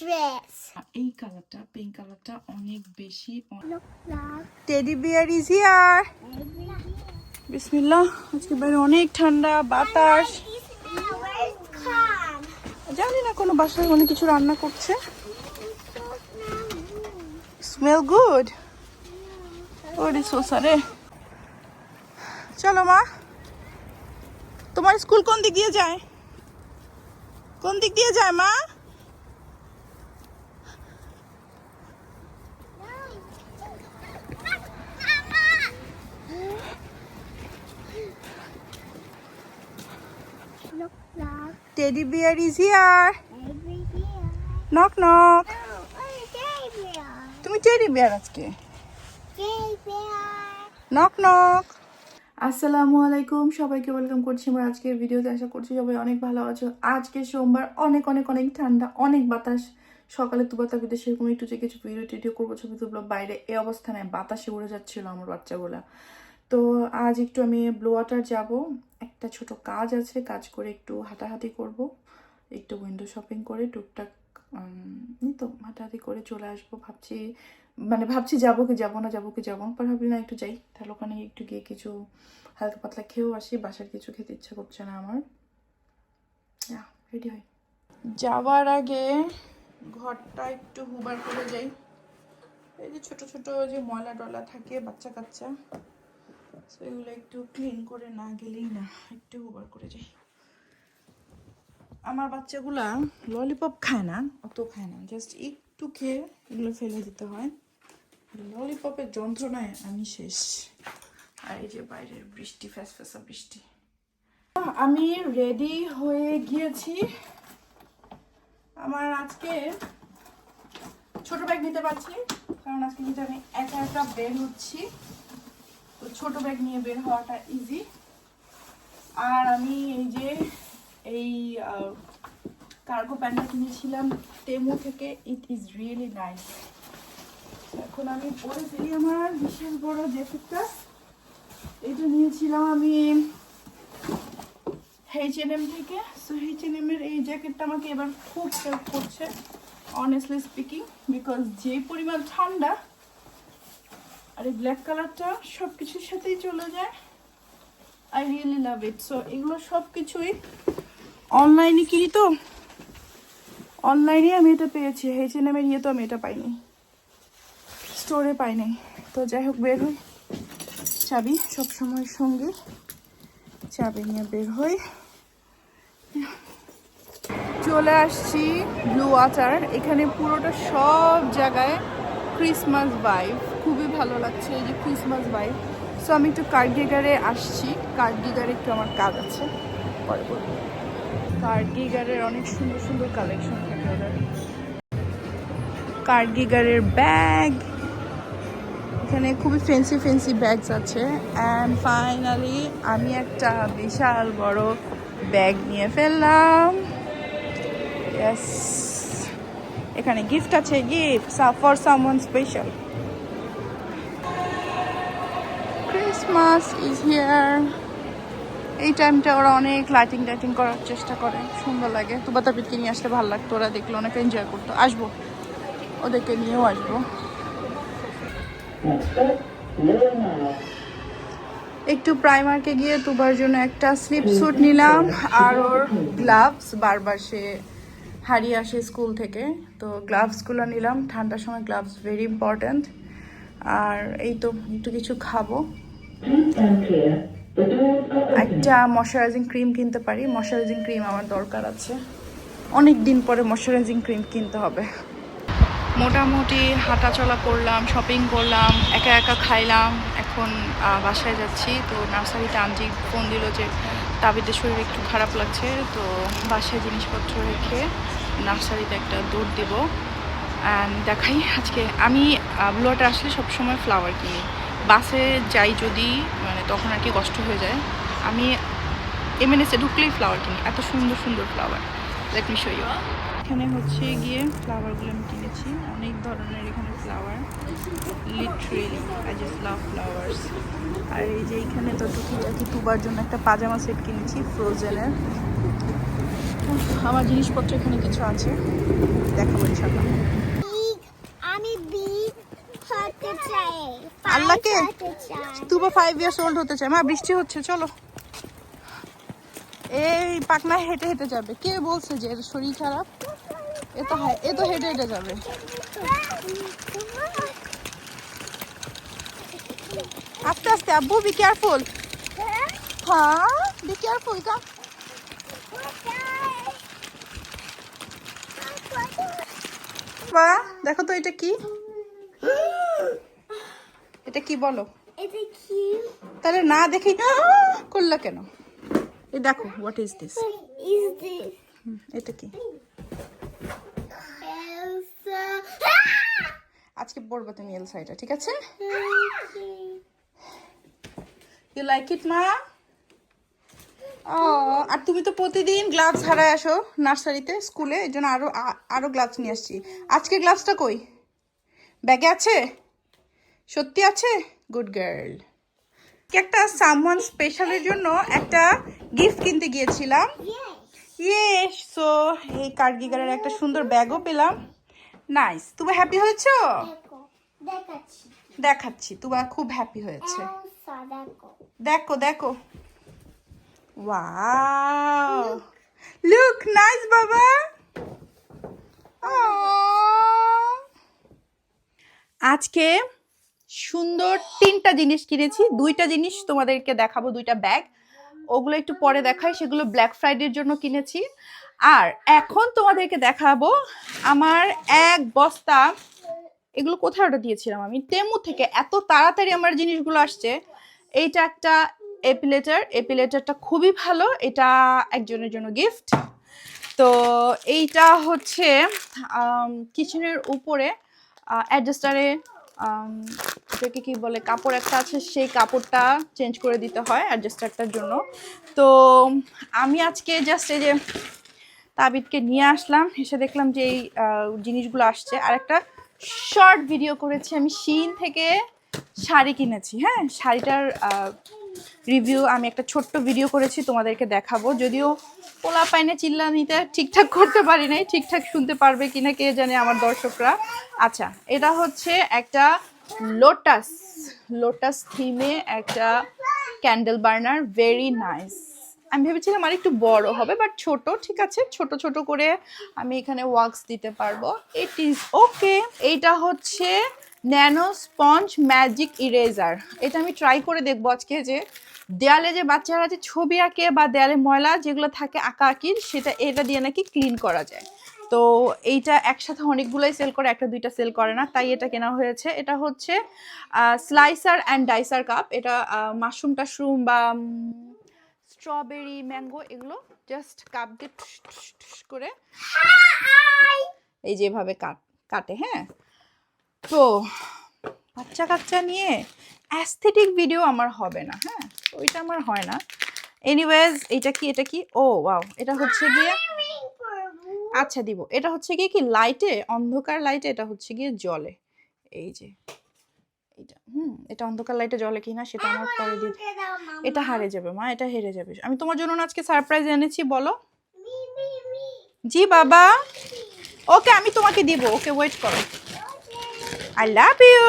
dress. এই কালারটা pink কালারটা অনেক বেশি টেডি বিয়ার ইজ হিয়ার বিসমিল্লাহ আজকে বাইরে অনেক ঠান্ডা বাতাস। জানি না কোনো বাসায় অনেক কিছু রান্না করছে। স্মেল গুড ওরে সোসারে চলো মা। তোমার স্কুল কোন দিক দিয়ে যায়? কোন দিক দিয়ে যায় মা? Is here Every year. Knock knock. তুমি টেডি বিয়ার আজকে. নক নক আসসালামু আলাইকুম। সবাইকে ওয়েলকাম করছি আমার আজকের ভিডিওতে। আশা করছি সবাই অনেক ভালো আছো। আজকে সোমবার অনেক অনেক অনেক ঠান্ডা, অনেক বাতাস। সকালে তুবাতা বিদেশে সেরকম একটু যে কিছু ভিডিও টিডিও করব ছবি তুলবো। বাইরে এই অবস্থানে বাতাসে উড়ে যাচ্ছিল আমার বাচ্চাগুলা। তো আজ একটু আমি ব্লু ওয়াটার যাব। একটা ছোট কাজ আছে, কাজ করে একটু হাঁটাহাঁটি করব। একটু উইন্ডো শপিং করে টুকটাক তো হাঁটাহাঁটি করে চলে আসব। ভাবছি মানে ভাবছি যাব কি যাব না, যাব কি যাব না পর ভাবলি না একটু যাই। তাহলে ওখানে একটু গিয়ে কিছু হালকা পাতলা খেয়েও আসি, বাসার কিছু খেতে ইচ্ছা করছে না আমার। রেডি হই যাওয়ার আগে ঘরটা একটু হুবার করে যাই। এই যে ছোট ছোট যে ময়লা টলা থাকে, বাচ্চা কাচ্চা। তো এগুলো একটু ক্লিন করে না গেলেই না, একটু হুবার করে যাই। আমার বাচ্চাগুলা ললিপপ খায় না, অত খায় না। জাস্ট একটু খেয়ে এগুলো ফেলে দিতে হয়। ললিপপের যন্ত্রণায় আমি শেষ। আর এই যে বাইরের বৃষ্টি, ফ্যাস ফ্যাসা বৃষ্টি। আমি রেডি হয়ে গিয়েছি। আমার আজকে ছোট ব্যাগ নিতে পারছি, কারণ আজকে কিন্তু আমি একা একা বের হচ্ছি। তো ছোট ব্যাগ নিয়ে বের হওয়াটা ইজি আর আমি এই যে এই কার্গো প্যান্টটা কিনেছিলাম টেমু থেকে ইট ইজ রিয়েলি নাইস এখন আমি পরে ফেলি আমার বিশেষ বড় জ্যাকেটটা এটা নিয়েছিলাম আমি এইচ এন এম থেকে। সো এইচ এন এম এর এই জ্যাকেটটা আমাকে এবার খুব হেল্প করছে অনেস্টলি স্পিকিং বিকজ যে পরিমাণ ঠান্ডা আর এই ব্ল্যাক কালারটা সব কিছুর সাথেই চলে যায়। I really love it so এগুলো সব কিছুই অনলাইনে কিনি তো? অনলাইনে আমি এটা পেয়েছি। এইচ এন এম এর ইয়ে তো আমি এটা পাইনি। স্টোরে পাইনি। তো যাই হোক, বের হই। চাবি সবসময় সঙ্গে চাবি নিয়ে বের হই। চলে আসছি ব্লু ওয়াটার এখানে পুরোটা সব জায়গায় ক্রিসমাস বাইব খুবই ভালো লাগছে এই যে ক্রিসমাস বাইব সো আমি একটু কার্ডিগারে আসছি। কার্ডিগারে একটু আমার কাজ আছে। পরে বলব কার্ডিগারের অনেক সুন্দর সুন্দর কালেকশন থাকে ওদের। কার্ডিগারের ব্যাগ এখানে খুবই ফেন্সি ফেন্সি ব্যাগস আছে। অ্যান্ড ফাইনালি আমি একটা বিশাল বড় ব্যাগ নিয়ে ফেললাম। এখানে গিফট আছে gift for someone special Christmas is here এই টাইমটা ওরা অনেক লাইটিং টাইটিং করার চেষ্টা করে। সুন্দর লাগে। তো বাতাপিটকে নিয়ে আসলে ভালো লাগতো। ওরা দেখলে অনেক এনজয় করতো। আসব। ওদেরকে নিয়েও আসব। একটু প্রাইমারকে গিয়ে তুবার জন্য একটা স্লিপ স্যুট নিলাম। আর ওর গ্লাভস বারবার সে হারিয়ে আসে স্কুল থেকে। তো গ্লাভসগুলো নিলাম। ঠান্ডার সময় গ্লাভস ভেরি ইম্পর্ট্যান্ট আর এই তো একটু কিছু খাব। একটা ময়শ্চারাইজিং ক্রিম কিনতে পারি। ময়শ্চারাইজিং ক্রিম আমার দরকার আছে। অনেক দিন পরে ময়শ্চারাইজিং ক্রিম কিনতে হবে। মোটামুটি হাঁটাচলা করলাম শপিং করলাম, একা একা খাইলাম। এখন বাসায় যাচ্ছি। তো নার্সারিতে আন্টি ফোন দিল যে তাবিদের শরীর একটু খারাপ লাগছে, তো বাসায় জিনিসপত্র রেখে নার্সারিতে একটা দৌড় দেব। দেখাই আজকে। আমি ব্লুয়াটা আসলে সবসময় ফ্লাওয়ার কিনি। বাসে যাই যদি মানে তখন আর কি কষ্ট হয়ে যায়। আমি এমএনএসে ঢুকলেই ফ্লাওয়ার কিনি, এত সুন্দর সুন্দর ফ্লাওয়ার লেট মি শো এখানে হচ্ছে গিয়ে ফ্লাওয়ারগুলো আমি কিনেছি, অনেক ধরনের এখানে flower literally I just love flowers আর এই যে এখানে তো টুকিটাকি তুবার জন্য একটা পাজামা সেট কিনেছি ফ্রোজেনের আমার জিনিসপত্র এখানে কিছু আছে, দেখাবো ইনশাল্লাহ বিগ আমি বিগ হতে চাই আল্লাহকে? তুবা ফাইভ ইয়ার্স ওল্ড হতে চায়। মা, বৃষ্টি হচ্ছে, চলো। এই পাকনা হেঁটে হেঁটে যাবে। কে বলছে যে এর শরীর খারাপ? এ তো এ তো হেঁটে হেঁটে যাবে। আস্তে আস্তে, আব্বু বি কেয়ারফুল হ্যাঁ বি কেয়ারফুল কা বা দেখো তো এটা কি। এটা কি বলো? তাহলে না দেখে করলা কেন? এই দেখো হোয়াট ইজ দিস এটা কি? আজকে পড়বে তুমি এলসা এটা ঠিক আছে? ইউ লাইক ইট মা? ও আর তুমি তো প্রতিদিন গ্লাভস হারায় আসো নার্সারিতে স্কুলে এই জন্য আরও আ- আরও গ্লাভস নিয়ে আসছি। আজকে গ্লাভসটা কই? ব্যাগে আছে? সত্যি আছে? গুড গার্ল একটা সামওয়ান স্পেশালের জন্য একটা গিফট কিনতে গিয়েছিলাম। ইয়েস সো এই কার্গিগারের একটা সুন্দর ব্যাগও পেলাম। নাইস তুমি হ্যাপি হয়েছো? দেখো দেখাচ্ছি। তুমি খুব হ্যাপি হয়েছে। দেখো। দেখো ওয়াও লুক নাইস বাবা. আজকে সুন্দর তিনটা জিনিস কিনেছি। দুইটা জিনিস তোমাদেরকে দেখাবো, দুইটা ব্যাগ। ওগুলো একটু পরে দেখাই, সেগুলো ব্ল্যাক ফ্রাইডের জন্য কিনেছি। আর এখন তোমাদেরকে দেখাবো আমার এক বস্তা, এগুলো কোথায় ওটা দিয়েছিলাম আমি? তেমু থেকে। এত তাড়াতাড়ি আমার জিনিসগুলো আসছে। এইটা একটা এপিলেটার এপিলেটারটা খুবই ভালো। এটা একজনের জন্য গিফট তো এইটা হচ্ছে কিচেনের উপরে অ্যাডজাস্টারে এটাকে কি বলে, কাপড় একটা আছে, সেই কাপড়টা চেঞ্জ করে দিতে হয় অ্যাডজাস্টারটার জন্য। তো আমি আজকে জাস্ট এই যে তাবিদকে নিয়ে আসলাম, এসে দেখলাম যে এই জিনিসগুলো আসছে। আর একটা শর্ট ভিডিও করেছি আমি, শিন থেকে শাড়ি কিনেছি হ্যাঁ? শাড়িটার রিভিউ আমি একটা ছোট্ট ভিডিও করেছি, তোমাদেরকে দেখাবো। যদিও পোলা পাইনে চিল্লা নিতে ঠিকঠাক করতে পারি নাই, ঠিকঠাক শুনতে পারবে কিনা কে জানে আমার দর্শকরা। আচ্ছা এটা হচ্ছে একটা লোটাস লোটাস থিমে একটা ক্যান্ডেল বার্নার ভেরি নাইস আমি ভেবেছিলাম আর একটু বড় হবে বাট ছোট, ঠিক আছে? ছোট ছোট করে আমি এখানে ওয়াক্স দিতে পারব। ইট ইজ ওকে এইটা হচ্ছে ন্যানো স্পঞ্জ ম্যাজিক ইরেজার। এটা আমি ট্রাই করে দেখব আজকে যে দেয়ালে যে বাচ্চারা যে ছবি আঁকে বা দেয়ালে ময়লা যেগুলো থাকে আঁকা আঁকির সেটা, এটা দিয়ে নাকি ক্লিন করা যায়। তো এইটা একসাথে অনেকগুলোই সেল করে, একটা দুইটা সেল করে না, তাই এটা কেনা হয়েছে। এটা হচ্ছে স্লাইসার অ্যান্ড ডাইসার কাপ এটা মাশরুম টাশরুম বা স্ট্রবেরি ম্যাঙ্গো এগুলো জাস্ট কাপ দিয়ে করে এই যেভাবে কাট কাটে হ্যাঁ? তো বাচ্চা কাচ্চা নিয়ে অ্যাস্থেটিক ভিডিও আমার হবে না হ্যাঁ? ওইটা আমার হয় না। এনিওয়েজ এটা কি এটা কি? ও ওয়াও এটা হচ্ছে গিয়ে আচ্ছা দিব। এটা হচ্ছে গিয়ে কি লাইটে অন্ধকার লাইটে এটা হচ্ছে গিয়ে জলে এই যে এটা হুম এটা অন্ধকার লাইটে জলে কিনা সেটা আমার পরে দিয়ে এটা হারে যাবে মা এটা হেরে যাবে। আমি তোমার জন্য আজকে সারপ্রাইজ এনেছি বলো? জি বাবা। ওকে আমি তোমাকে দিব ওকে ওয়েট করো। I love you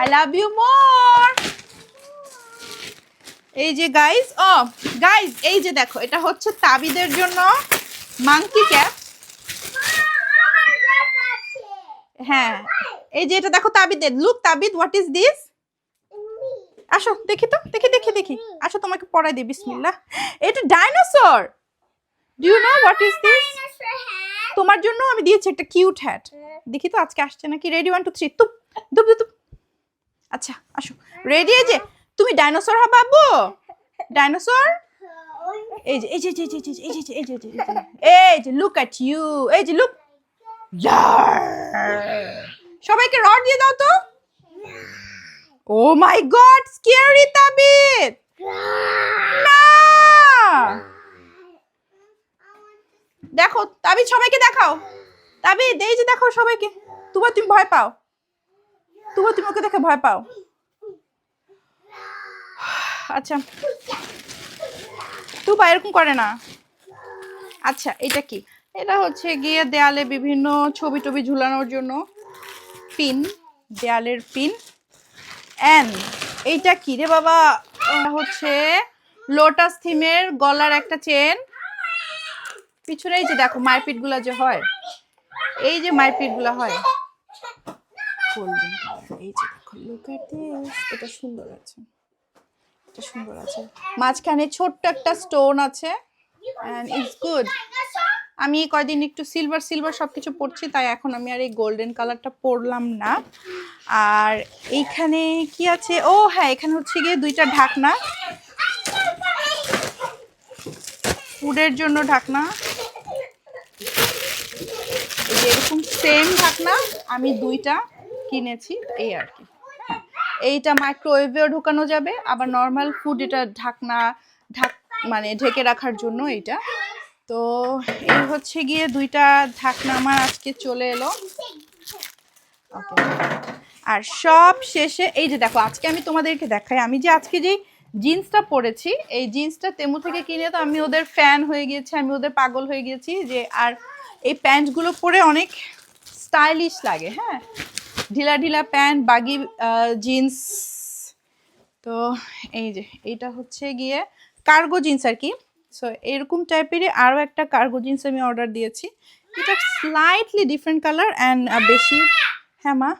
I love you more এই যে গাইস ও গাইস এই যে দেখো এটা হচ্ছে তাবিদের জন্য। মাংকি ক্যাপ হ্যাঁ। এই যে এটা দেখো তাবিদের। Look Tabid what is this আসো, দেখি তো, দেখি দেখি দেখি। আসো, তোমাকে পড়াই দিই, বিসমিল্লাহ। এটা dinosaur do you know what is this তোমার জন্য আমি দিয়েছি একটা কিউট হ্যাট দেখি তো, আজকে আসছে নাকি? রেডি ওয়ান টু থ্রি তুপ, দুপ দুপ আচ্ছা আসো। রেডি এই যে, তুমি ডাইনোসর হবা, আব্বু? ডাইনোসর এই যে এই যে লুক অ্যাট ইউ এই যে লুক সবাইকে রড দিয়ে দাও তো ও মাই গড স্কেয়ারি তাবিদ না দেখো তাবিদ সবাইকে দেখাও তাবিদ এই যে দেখাও সবাইকে তোমার তুমি ভয় পাও তোমার তুমি ওকে দেখে ভয় পাও আচ্ছা তুবা এরকম করে না। আচ্ছা এটা কি? এটা হচ্ছে গিয়ে দেয়ালে বিভিন্ন ছবি টবি ঝুলানোর জন্য পিন, দেয়ালের পিন। অ্যান, এইটা কি রে বাবা? হচ্ছে লোটাস থিমের গলার একটা চেন। পিছনে এই যে দেখো মারপিটগুলা যে হয়, এই যে মারপিটগুলা হয় এই যে দেখো লুক এটা সুন্দর আছে এটা সুন্দর আছে। মাঝখানে ছোট্ট একটা স্টোন আছে অ্যান্ড ইটস গুড আমি কয়দিন একটু সিলভার সিলভার সব কিছু পরছি তাই এখন আমি আর এই গোল্ডেন কালারটা পরলাম না। আর এইখানে কি আছে? ও হ্যাঁ এখানে হচ্ছে গিয়ে দুইটা ঢাকনা। ফুডের জন্য ঢাকনা। এরকম সেম ঢাকনা, আমি দুইটা কিনেছি, এই আর কি। এইটা মাইক্রোওয়েভেও ঢোকানো যাবে, আবার নর্মাল ফুড এটা ঢাকনা, ঢাক মানে ঢেকে রাখার জন্য এটা তো এই হচ্ছে গিয়ে দুইটা ঢাকনা আমার আজকে চলে এলো। আর সব শেষে, এই যে দেখো, আজকে আমি তোমাদেরকে দেখাই, আমি যে আজকে যে জিন্সটা পরেছি, এই জিন্সটা তেমু থেকে কিনে তো আমি ওদের ফ্যান হয়ে গিয়েছি, আমি ওদের পাগল হয়ে গিয়েছি যে আর এই প্যান্টগুলো পরে অনেক স্টাইলিশ লাগে হ্যাঁ? ঢিলা ঢিলা প্যান্ট, বাগি জিন্স। তো এই যে, এইটা হচ্ছে গিয়ে কার্গো জিন্স আর কি। সো এরকম টাইপেরই আরও একটা কার্গো জিন্স আমি অর্ডার দিয়েছি। এটা স্লাইটলি ডিফারেন্ট কালার অ্যান্ড বেশি হ্যাঁ মা,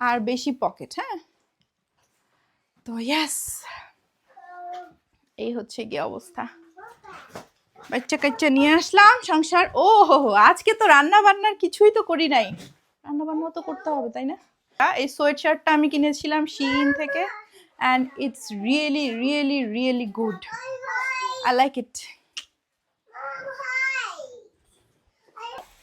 আর বেশি পকেট হ্যাঁ। তো ইয়াস এই হচ্ছে গিয়ে অবস্থা। বাচ্চা কাচ্চা নিয়ে আসলাম, সংসার ও হো হো আজকে তো রান্না বান্নার কিছুই তো করি নাই। রান্না বান্না তো করতে হবে তাই না এই সোয়েট শার্টটা আমি কিনেছিলাম শিন থেকে and it's really really really good I like it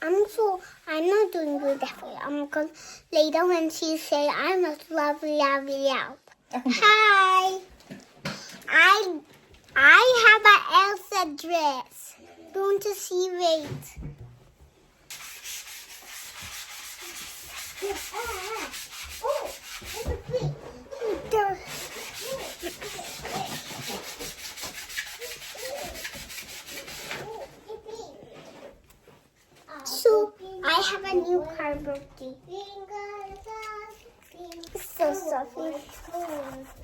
I'm so I'm not doing good that way. I'm gonna later when she say I'm a lovely lovely out. Hi. I I have an Elsa dress. Going to see wait. So I have a new car birthday. So Sophie.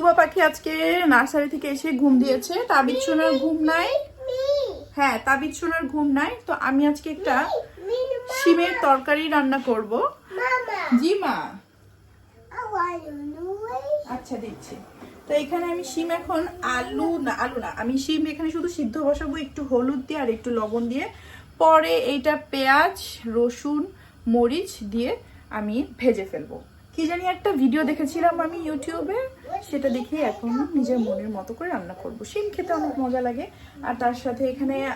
Tuba পাখি আজকে nursery থেকে এসে ঘুম দিয়েছে। তাবিজ সোনার ঘুম নাই। হ্যাঁ তাবিজ সোনার ঘুম নাই। তো আমি আজকে একটা শিমের তরকারি রান্না করব। জি মা. আচ্ছা দিচ্ছি। তো এখানে আমি শিম এখন আলু না আলু না, আমি শিম এখানে শুধু সিদ্ধ বসাবো, একটু হলুদ দিয়ে আর একটু লবণ দিয়ে। পরে এইটা পেঁয়াজ, রসুন, মরিচ দিয়ে আমি ভেজে ফেলব। কি জানি একটা ভিডিও দেখেছিলাম আমি ইউটিউবে সেটা দেখে এখন নিজের মনের মতো করে রান্না করব। শিম খেতে অনেক মজা লাগে। আর তার সাথে এখানে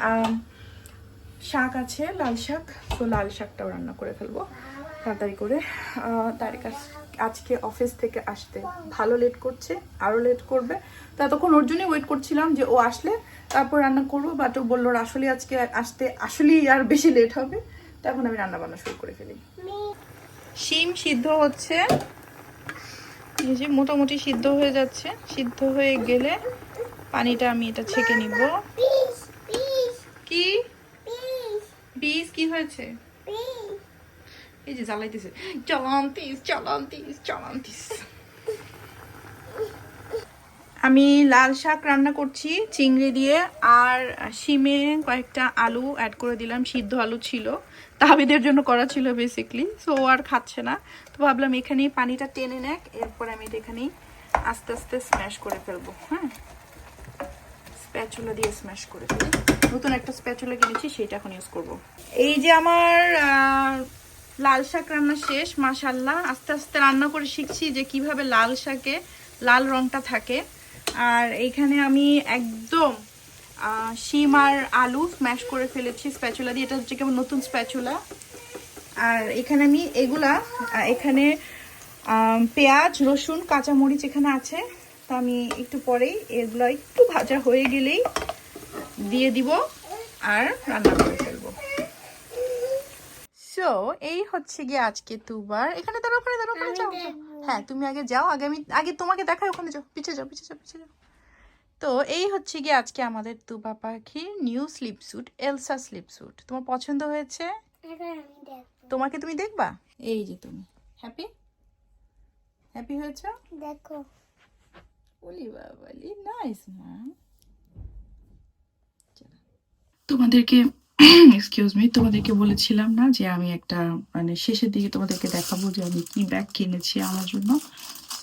শাক আছে, লাল শাক। তো লাল শাকটাও রান্না করে ফেলব তাড়াতাড়ি করে। তার কাছ- আজকে অফিস থেকে আসতে ভালো লেট করছে আরও লেট করবে। ততক্ষণ ওর জন্যই ওয়েট করছিলাম যে ও আসলে তারপর রান্না করব। বাট ও বলল, আসলে আজকে আসতে, আসলেই আর বেশি লেট হবে। তখন আমি রান্না বান্না শুরু করে ফেলি। শিম সিদ্ধ হচ্ছে। এই যে মোটামুটি সিদ্ধ হয়ে যাচ্ছে। সিদ্ধ হয়ে গেলে পানিটা আমি এটা ছেঁকে নিব। কি? বীজ কি হয়েছে. এই যে জ্বালাইতেছে। চলান্তিস চলান্তিস চলান্তিস আমি লাল শাক রান্না করছি চিংড়ি দিয়ে আর শিমে কয়েকটা আলু অ্যাড করে দিলাম। সিদ্ধ আলু ছিল। তাবিদের জন্য করা ছিল বেসিকলি সো আর খাচ্ছে না। তো ভাবলাম এখানেই পানিটা টেনে নেক, এরপর আমি এটা এখানেই আস্তে আস্তে স্ম্যাশ করে ফেলব হ্যাঁ? স্প্যাচুলা দিয়ে স্ম্যাশ করে ফেলি নতুন একটা স্প্যাচুলা কিনেছি সেটা এখন ইউজ করব। এই যে আমার লাল শাক রান্না শেষ মাশাল্লাহ আস্তে আস্তে রান্না করে শিখছি যে কীভাবে লাল শাকে লাল রংটা থাকে। আর এইখানে আমি একদম শিম আর আলু স্ম্যাশ করে ফেলেছি স্প্যাচুলা দিয়ে। এটা হচ্ছে কেমন নতুন স্প্যাচুলা আর এখানে আমি এগুলা এখানে পেঁয়াজ, রসুন, কাঁচামরিচ এখানে আছে। তা আমি একটু পরেই এগুলো একটু ভাজা হয়ে গেলেই দিয়ে দিব আর রান্না করে ফেলব। সো এই হচ্ছে গিয়ে আজকে দুবার। এখানে দাঁড়াও, ওখানে দাঁড়াও, ওখানে যাও। হ্যাঁ তুমি আগে যাও, আগে আমি, আগে তোমাকে দেখাই, ওখানে যাও। পিছে যাও পিছিয়ে যাও পিছিয়ে যাও। তো এই হচ্ছে গিয়ে আজকে আমাদের তুবা পাখির new sleep suit Elsa sleep suit তোমার পছন্দ হয়েছে? তোমাকে তুমি দেখবা? এই যে তুমি। হ্যাপি হ্যাপি হয়েছো? দেখো। ওলি বাবালি নাইস ম্যাম তোমাদেরকে এক্সকিউজ মি তোমাদেরকে বলেছিলাম না যে আমি একটা মানে শেষের দিকে তোমাদেরকে দেখাবো যে আমি কি ব্যাগ কিনেছি আমার জন্য।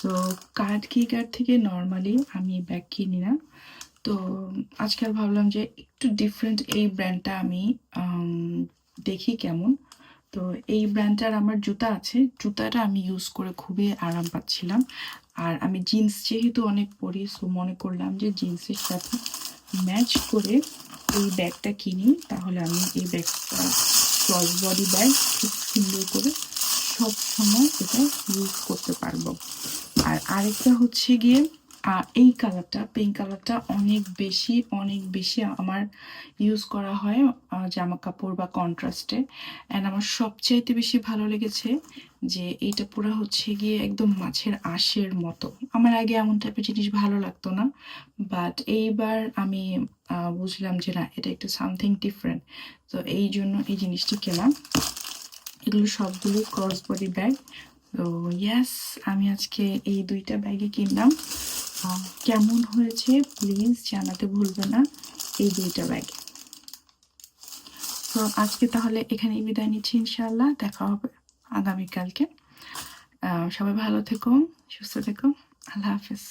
তো কার্ড কি কার্ড থেকে নর্মালি আমি ব্যাগ কিনি না। তো আজকাল ভাবলাম যে একটু ডিফারেন্ট এই ব্র্যান্ডটা আমি দেখি কেমন। তো এই ব্র্যান্ডটার আমার জুতা আছে। জুতাটা আমি ইউজ করে খুবই আরাম পাচ্ছিলাম। আর আমি জিন্স যেহেতু অনেক পরি সো মনে করলাম যে জিন্সের সাথে ম্যাচ করে এই ব্যাগটা কিনি, তাহলে আমি এই ব্যাগটা ক্রস বডি ব্যাগ খুব সুন্দর করে সব সময় এটা ইউজ করতে পারব। আর আরেকটা হচ্ছে গিয়ে এই কালারটা পিঙ্ক কালারটা অনেক বেশি অনেক বেশি আমার ইউজ করা হয় জামা কাপড় বা কন্ট্রাস্টে অ্যান্ড আমার সবচাইতে বেশি ভালো লেগেছে যে এইটা পুরো হচ্ছে গিয়ে একদম মাছের আঁশের মতো। আমার আগে এমন টাইপের জিনিস ভালো লাগতো না বাট এইবার আমি বুঝলাম যে না, এটা একটু সামথিং ডিফারেন্ট তো এই জন্য এই জিনিসটি কেনা। এগুলো সবগুলো ক্রস বডি ব্যাগ তো ইয়াস আমি আজকে এই দুইটা ব্যাগে কিনলাম। কেমন হয়েছে প্লিজ জানাতে ভুলবে না এই দুইটা ব্যাগ। তো আজকে তাহলে এখানেই বিদায় নিচ্ছি ইনশাআল্লাহ, দেখা হবে আগামীকালকে। সবাই ভালো থেকো, সুস্থ থেকো, আল্লাহ হাফিজ।